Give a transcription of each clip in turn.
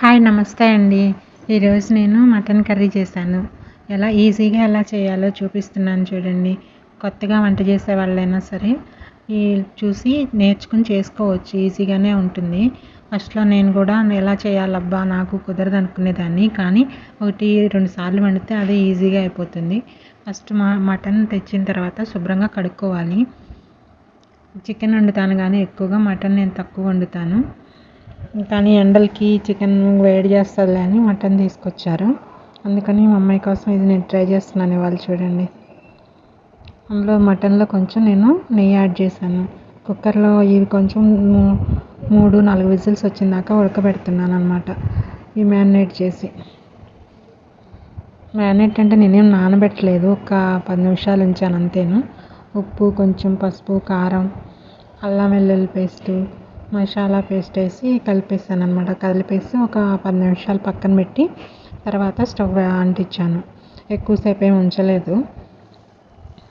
Hi నమస్తే అండి. ఈరోజు నేను మటన్ కర్రీ చేశాను. ఎలా ఈజీగా ఎలా చేయాలో చూపిస్తున్నాను చూడండి. కొత్తగా వంట చేసే వాళ్ళైనా సరే ఈ చూసి నేర్చుకుని చేసుకోవచ్చు. ఈజీగానే ఉంటుంది. ఫస్ట్లో నేను కూడా ఎలా చేయాలబ్బా నాకు కుదరదు అనుకునేదాన్ని. కానీ ఒకటి రెండు సార్లు వండితే అదే ఈజీగా అయిపోతుంది. ఫస్ట్ మా మటన్ తెచ్చిన తర్వాత శుభ్రంగా కడుక్కోవాలి. చికెన్ వండుతాను కానీ ఎక్కువగా మటన్ నేను తక్కువ వండుతాను. కానీ ఎండలకి చికెన్ వేడి చేస్తుందిలే అని మటన్ తీసుకొచ్చారు. అందుకని మా అమ్మాయి కోసం ఇది నేను ట్రై చేస్తున్నాను ఇవాళ చూడండి. అందులో మటన్లో కొంచెం నేను నెయ్యి యాడ్ చేశాను. కుక్కర్లో ఇవి కొంచెం మూడు నాలుగు విజిల్స్ వచ్చిందాక ఉడకబెడుతున్నాను అనమాట ఈ మ్యారినేట్ చేసి. మ్యారినేట్ అంటే నేనేం నానబెట్టలేదు. ఒక పది నిమిషాలు ఉంచాను అంతేను. ఉప్పు కొంచెం పసుపు కారం అల్లం వెల్లుల్లి పేస్టు మసాలా పేస్ట్ వేసి కలిపేసాను అనమాట కలిపేసి ఒక పది నిమిషాలు పక్కన పెట్టి తర్వాత స్టవ్ అంటించాను. ఎక్కువసేపు ఏమి ఉంచలేదు.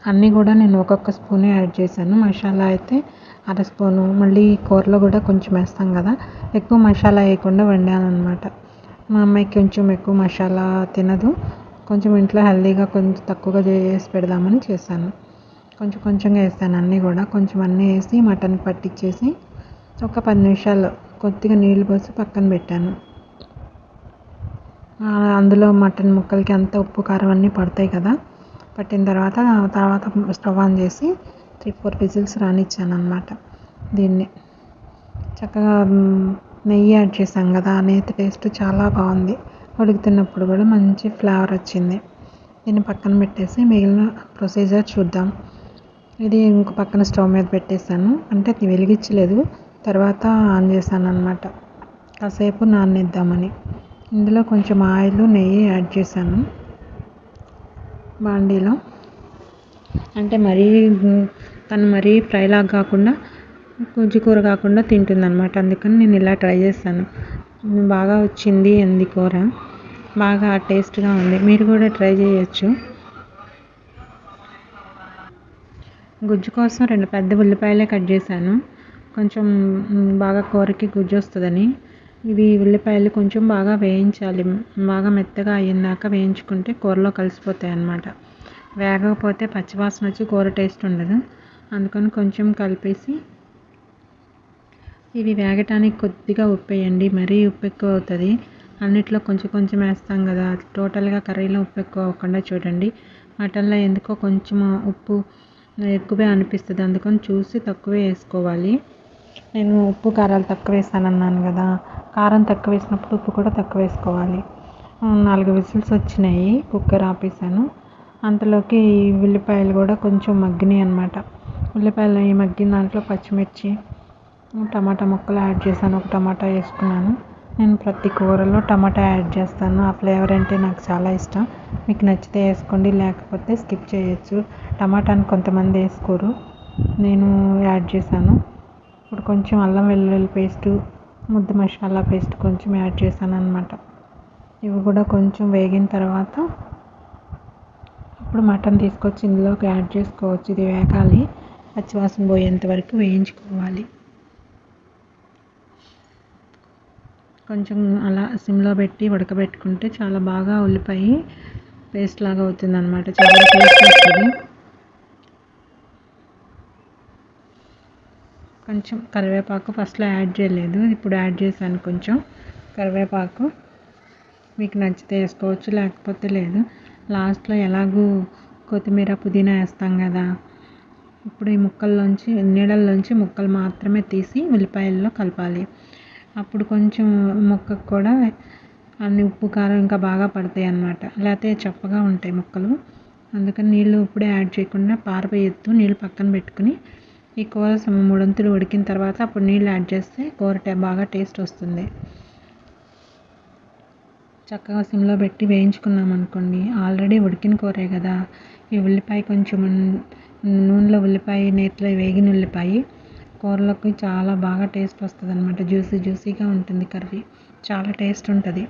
అన్నీ కూడా నేను ఒక్కొక్క స్పూనే యాడ్ చేశాను. మసాలా అయితే అర స్పూను మళ్ళీ కూరలో కూడా కొంచెం వేస్తాం కదా. ఎక్కువ మసాలా వేయకుండా వండాను అనమాట మా అమ్మాయికి కొంచెం ఎక్కువ మసాలా తినదు. కొంచెం ఇంట్లో హెల్దీగా కొంచెం తక్కువగా చేసి పెడదామని చేశాను. కొంచెం కొంచెంగా వేస్తాను అన్నీ కూడా. కొంచెం అన్నీ వేసి మటన్ పట్టించేసి ఒక పది నిమిషాలు కొద్దిగా నీళ్ళు పోసి పక్కన పెట్టాను. అందులో మటన్ ముక్కలకి అంత ఉప్పు కారం అన్నీ పడతాయి కదా. పట్టిన తర్వాత తర్వాత స్టవ్ ఆన్ చేసి త్రీ ఫోర్ విజిల్స్ రానిచ్చాను అనమాట దీన్ని. చక్కగా నెయ్యి యాడ్ చేసాం కదా అనేది నేతి టేస్ట్ చాలా బాగుంది. ఉడుకుతున్నప్పుడు కూడా మంచి ఫ్లేవర్ వచ్చింది. దీన్ని పక్కన పెట్టేసి మిగిలిన ప్రొసీజర్ చూద్దాం. ఇది ఇంకో పక్కన స్టవ్ మీద పెట్టేశాను. అంటే వెలిగించలేదు. తర్వాత ఆన్ చేశాను అనమాట కాసేపు నానేద్దామని ఇందులో కొంచెం ఆయిల్ నెయ్యి యాడ్ చేశాను. బాండీలో. అంటే మరీ తను మరీ ఫ్రైలాగా కాకుండా గుజ్జు కూర కాకుండా తింటుందన్నమాట. అందుకని నేను ఇలా ట్రై చేశాను. బాగా వచ్చింది అంది కూర. బాగా టేస్ట్గా ఉంది. మీరు కూడా ట్రై చేయొచ్చు. గుజ్జు కోసం రెండు పెద్ద ఉల్లిపాయలే కట్ చేశాను. కొంచెం బాగా కూరకి గుజ్జు వస్తుందని ఇవి ఉల్లిపాయలు కొంచెం బాగా వేయించాలి. బాగా మెత్తగా అయ్యిందాక వేయించుకుంటే కూరలో కలిసిపోతాయి అన్నమాట వేగకపోతే పచ్చివాసన వచ్చి కూర టేస్ట్ ఉండదు. అందుకని కొంచెం కలిపేసి ఇవి వేగటానికి కొద్దిగా ఉప్పు వేయండి మరీ ఉప్పు ఎక్కువ అవుతుంది. అన్నిట్లో కొంచెం కొంచెం వేస్తాం కదా. టోటల్గా కర్రీలో ఉప్పు ఎక్కువ అవ్వకుండా చూడండి. మటన్లో ఎందుకో కొంచెం ఉప్పు ఎక్కువే అనిపిస్తుంది. అందుకని చూసి తక్కువే వేసుకోవాలి. నేను ఉప్పు కారాలు తక్కువ వేసాను అన్నాను కదా కారం తక్కువ వేసినప్పుడు ఉప్పు కూడా తక్కువ వేసుకోవాలి. నాలుగు విజిల్స్ వచ్చినాయి కుక్కర్ ఆపేసాను అంతలోకి ఉల్లిపాయలు కూడా కొంచెం మగ్గినాయి అనమాట ఉల్లిపాయలు మగ్గిన దాంట్లో పచ్చిమిర్చి టమాటా ముక్కలు యాడ్ చేశాను. ఒక టమాటా వేసుకున్నాను. నేను ప్రతి కూరలో టమాటా యాడ్ చేస్తాను. ఆ ఫ్లేవర్ అంటే నాకు చాలా ఇష్టం. మీకు నచ్చితే వేసుకోండి లేకపోతే స్కిప్ చేయొచ్చు. టమాటాని కొంతమంది వేసుకోరు. నేను యాడ్ చేశాను. ఇప్పుడు కొంచెం అల్లం వెల్లుల్లి పేస్టు ముద్ద మసాలా పేస్ట్ కొంచెం యాడ్ చేశాను అనమాట ఇవి కూడా కొంచెం వేగిన తర్వాత ఇప్పుడు మటన్ తీసుకొచ్చి ఇందులోకి యాడ్ చేసుకోవచ్చు. ఇది వేగాలి పచ్చివాసన పోయేంత వరకు వేయించుకోవాలి. కొంచెం అలా సిమ్లో పెట్టి ఉడకబెట్టుకుంటే చాలా బాగా ఉల్లిపాయ పేస్ట్ లాగా అవుతుంది అనమాట చాలా టేస్ట్ వస్తుంది. కొంచెం కరివేపాకు ఫస్ట్లో యాడ్ చేయలేదు. ఇప్పుడు యాడ్ చేశాను కొంచెం కరివేపాకు. మీకు నచ్చితే వేసుకోవచ్చు లేకపోతే లేదు. లాస్ట్లో ఎలాగూ కొత్తిమీర పుదీనా వేస్తాం కదా. ఇప్పుడు ఈ ముక్కల్లోంచి నీళ్ళల్లోంచి ముక్కలు మాత్రమే తీసి ఉల్లిపాయల్లో కలపాలి. అప్పుడు కొంచెం ముక్కకు కూడా అన్ని ఉప్పు కారం ఇంకా బాగా పడతాయి అన్నమాట. లేకపోతే చప్పగా ఉంటాయి ముక్కలు. అందుకని నీళ్ళు ఇప్పుడే యాడ్ చేయకుండా పారపోయొద్దు నీళ్ళు పక్కన పెట్టుకుని ఈ కూర మూడొంతులు ఉడికిన తర్వాత అప్పుడు నీళ్ళు యాడ్ చేస్తే కూర బాగా టేస్ట్ వస్తుంది. చక్కగా సిమ్లో పెట్టి వేయించుకున్నాం అనుకోండి. ఆల్రెడీ ఉడికిన కూరే కదా. ఈ ఉల్లిపాయ కొంచెం నూనెలో ఉల్లిపాయ నేతిలో వేగిన ఉల్లిపాయ కూరలోకి చాలా బాగా టేస్ట్ వస్తుంది అనమాట జ్యూసీ జ్యూసీగా ఉంటుంది కర్రీ. చాలా టేస్ట్ ఉంటుంది.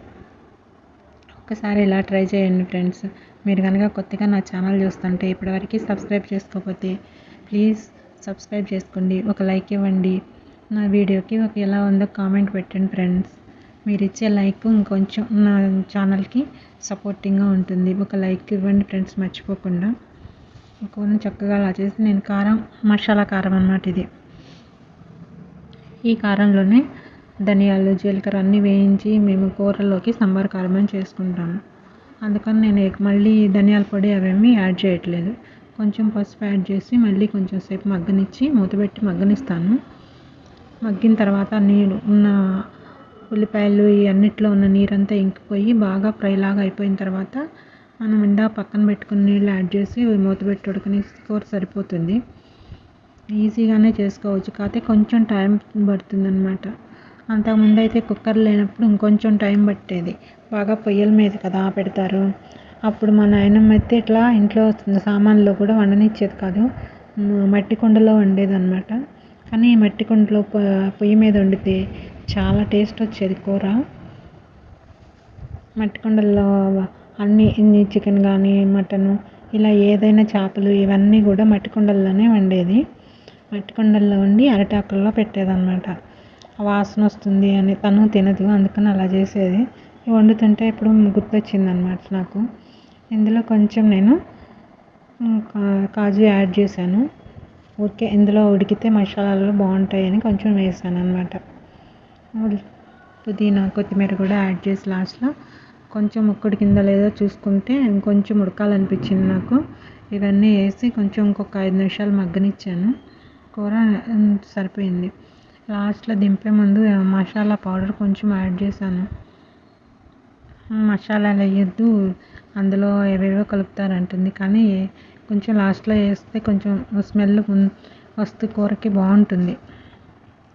ఒక్కసారి ఇలా ట్రై చేయండి ఫ్రెండ్స్. మీరు కనుక కొత్తగా నా ఛానల్ చూస్తుంటే ఇప్పటివరకు సబ్స్క్రైబ్ చేసుకోకపోతే ప్లీజ్ సబ్స్క్రైబ్ చేసుకోండి. ఒక లైక్ ఇవ్వండి. నా వీడియోకి ఒక ఎలా ఉందో కామెంట్ పెట్టండి ఫ్రెండ్స్ మీరు ఇచ్చే లైక్ ఇంకొంచెం నా ఛానల్కి సపోర్టింగ్గా ఉంటుంది. ఒక లైక్ ఇవ్వండి ఫ్రెండ్స్ మర్చిపోకుండా. ఒక చక్కగా అలా చేసి నేను కారం మసాలా కారం అన్నమాట ఇది. ఈ కారంలోనే ధనియాలు జీలకర్ర అన్నీ వేయించి మేము కూరల్లోకి సాంబార్ కారం అని చేసుకుంటాము. అందుకని నేను మళ్ళీ ధనియాల పొడి అవేమీ యాడ్ చేయట్లేదు. కొంచెం పసుపు యాడ్ చేసి మళ్ళీ కొంచెం సేపు మగ్గనిచ్చి మూతపెట్టి మగ్గనిస్తాను. మగ్గిన తర్వాత నీరు ఉన్న ఉల్లిపాయలు ఈ అన్నిట్లో ఉన్న నీరంతా ఇంకిపోయి బాగా ఫ్రై లాగా అయిపోయిన తర్వాత మనం ఇందా పక్కన పెట్టుకున్న నీళ్ళు యాడ్ చేసి మూతపెట్టి ఉడకని కూర సరిపోతుంది. ఈజీగానే చేసుకోవచ్చు. కాకపోతే కొంచెం టైం పడుతుందన్నమాట. అంతకుముందు అయితే కుక్కర్ లేనప్పుడు ఇంకొంచెం టైం పట్టేది. బాగా పొయ్యల మీద కదా పెడతారు. అప్పుడు మా నాయనమ్మ అయితే ఇట్లా ఇంట్లో సామాన్లో కూడా వండనిచ్చేది కాదు. మట్టి కుండలో వండేదన్నమాట. కానీ ఈ మట్టి కుండలో పొయ్యి మీద వండితే చాలా టేస్ట్ వచ్చేది కూర. మట్టి కుండల్లో అన్ని చికెన్ కానీ మటను ఇలా ఏదైనా చేపలు ఇవన్నీ కూడా మట్టి కుండల్లోనే వండేది. మట్టి కుండల్లో వండి అరటాకుల్లో పెట్టేదన్నమాట. వాసన వస్తుంది అని తను తినదు అందుకని అలా చేసేది. వండుతుంటే ఇప్పుడు గుర్తొచ్చింది అనమాట నాకు. ఇందులో కొంచెం నేను కా- కాజు యాడ్ చేశాను. ఊరికే ఇందులో ఉడికితే మసాలాలు బాగుంటాయని కొంచెం వేసాను అనమాట పుదీనా కొత్తిమీర కూడా యాడ్ చేసి లాస్ట్లో. కొంచెం ముక్కడి కింద లేదో చూసుకుంటే ఇంకొంచెం ఉడకాలనిపించింది నాకు. ఇవన్నీ వేసి కొంచెం ఇంకొక ఐదు నిమిషాలు మగ్గనిచ్చాను. కూర సరిపోయింది. లాస్ట్లో దింపే ముందు మసాలా పౌడర్ కొంచెం యాడ్ చేశాను. మసాలాలు వేయద్దు అందులో ఏవేవో కలుపుతారంటుంది కానీ కొంచెం లాస్ట్లో వేస్తే కొంచెం స్మెల్ వస్తు కూరకి బాగుంటుంది.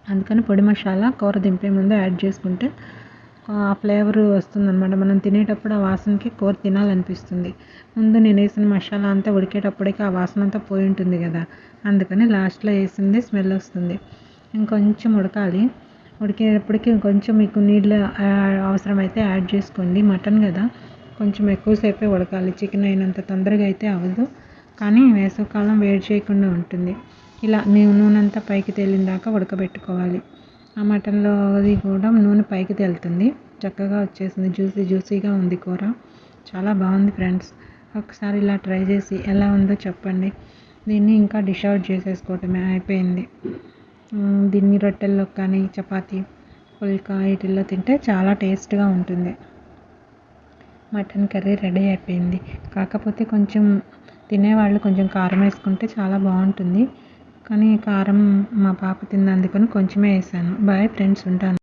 అందుకని పొడి మసాలా కూర దింపే ముందు యాడ్ చేసుకుంటే ఆ ఫ్లేవర్ వస్తుందన్నమాట. మనం తినేటప్పుడు ఆ వాసనకి కూర తినాలనిపిస్తుంది. ముందు నేను వేసిన మసాలా అంతా ఉడికేటప్పటికి ఆ వాసన అంతా పోయి ఉంటుంది కదా. అందుకని లాస్ట్లో వేసింది స్మెల్ వస్తుంది. ఇంకొంచెం ఉడకాలి. ఉడికేటప్పటికి కొంచెం మీకు నీళ్ళు అవసరమైతే యాడ్ చేసుకోండి. మటన్ కదా కొంచెం ఎక్కువసేపే ఉడకాలి. చికెన్ అయినంత తొందరగా అయితే అవ్వదు. కానీ వేసవికాలం వేడి చేయకుండా ఉంటుంది. ఇలా మేము నూనె అంతా పైకి తేలిన దాకా ఉడకబెట్టుకోవాలి. ఆ మటన్లో అది కూడా నూనె పైకి తేలుతుంది. చక్కగా వచ్చేసింది. జ్యూసీ జ్యూసీగా ఉంది కూర. చాలా బాగుంది ఫ్రెండ్స్. ఒకసారి ఇలా ట్రై చేసి ఎలా ఉందో చెప్పండి. దీన్ని ఇంకా డిష్ అవుట్ చేసేసుకోవటమే. అయిపోయింది. దీన్ని రొట్టెల్లో కానీ చపాతీ పుల్కా వీటిల్లో తింటే చాలా టేస్ట్గా ఉంటుంది. మటన్ కర్రీ రెడీ అయిపోయింది. కాకపోతే కొంచెం తినేవాళ్ళు కొంచెం కారం వేసుకుంటే చాలా బాగుంటుంది. కానీ కారం మా పాప తిన్నందుకని కొంచెమే వేసాను. బాయ్ ఫ్రెండ్స్ ఉంటాను.